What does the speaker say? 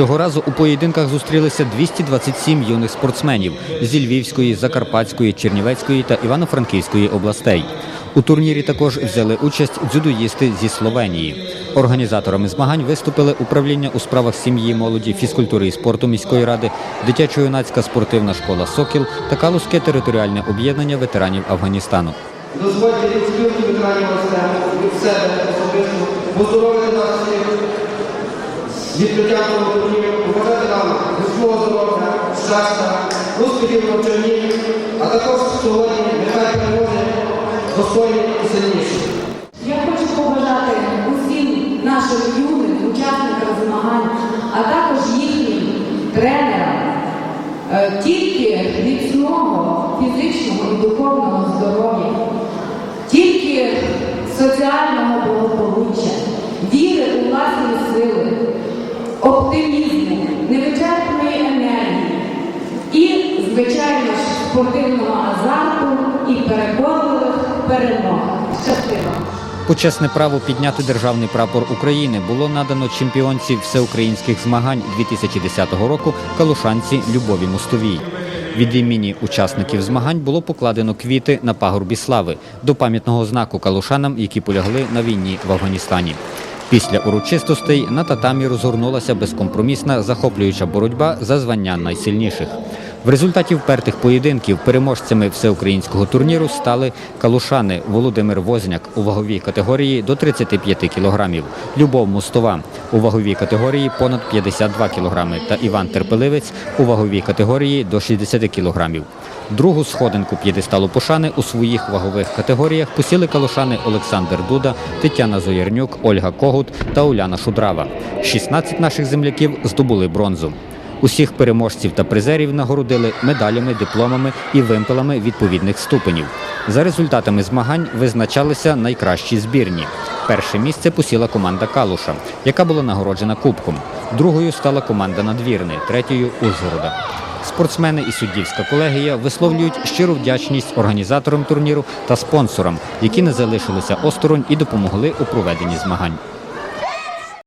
Цього разу у поєдинках зустрілися 227 юних спортсменів зі Львівської, Закарпатської, Чернівецької та Івано-Франківської областей. У турнірі також взяли участь дзюдоїсти зі Словенії. Організаторами змагань виступили управління у справах сім'ї, молоді, фізкультури і спорту міської ради, дитячо-юнацька спортивна школа Сокіл та Калузьке територіальне об'єднання ветеранів Афганістану. Дозвольте від спілки ветеранів від себе особисто поздоровити нас всіх того турніру, побажати нам міцного здоров'я, щастя, успіхів навчанні, а також сьогодні нехай переможе достойний і сильніший. Я хочу побажати усім нашим юним учасникам змагань, а також їхнім тренерам е, тільки міцного фізичного і духовного здоров'я, тільки соціального благополуччя, віри у власні сили, звичайно ж, спортивного азарту і переконливих перемог. Щасливо! Почесне право підняти державний прапор України було надано чемпіонці всеукраїнських змагань 2010 року калушанці Любові Мостовій. Від імені учасників змагань було покладено квіти на пагорбі слави до пам'ятного знаку калушанам, які полягли на війні в Афганістані. Після урочистостей на татамі розгорнулася безкомпромісна захоплююча боротьба за звання найсильніших. В результаті впертих поєдинків переможцями всеукраїнського турніру стали калушани Володимир Возняк у ваговій категорії до 35 кілограмів, Любов Мостова у ваговій категорії понад 52 кілограми та Іван Терпеливець у ваговій категорії до 60 кілограмів. Другу сходинку п'єдесталу пошани у своїх вагових категоріях посіли калушани Олександр Дуда, Тетяна Зоярнюк, Ольга Когут та Уляна Шудрава. 16 наших земляків здобули бронзу. Усіх переможців та призерів нагородили медалями, дипломами і вимпелами відповідних ступенів. За результатами змагань визначалися найкращі збірні. Перше місце посіла команда Калуша, яка була нагороджена кубком. Другою стала команда Надвірни, третьою Ужгорода. Спортсмени і суддівська колегія висловлюють щиру вдячність організаторам турніру та спонсорам, які не залишилися осторонь і допомогли у проведенні змагань.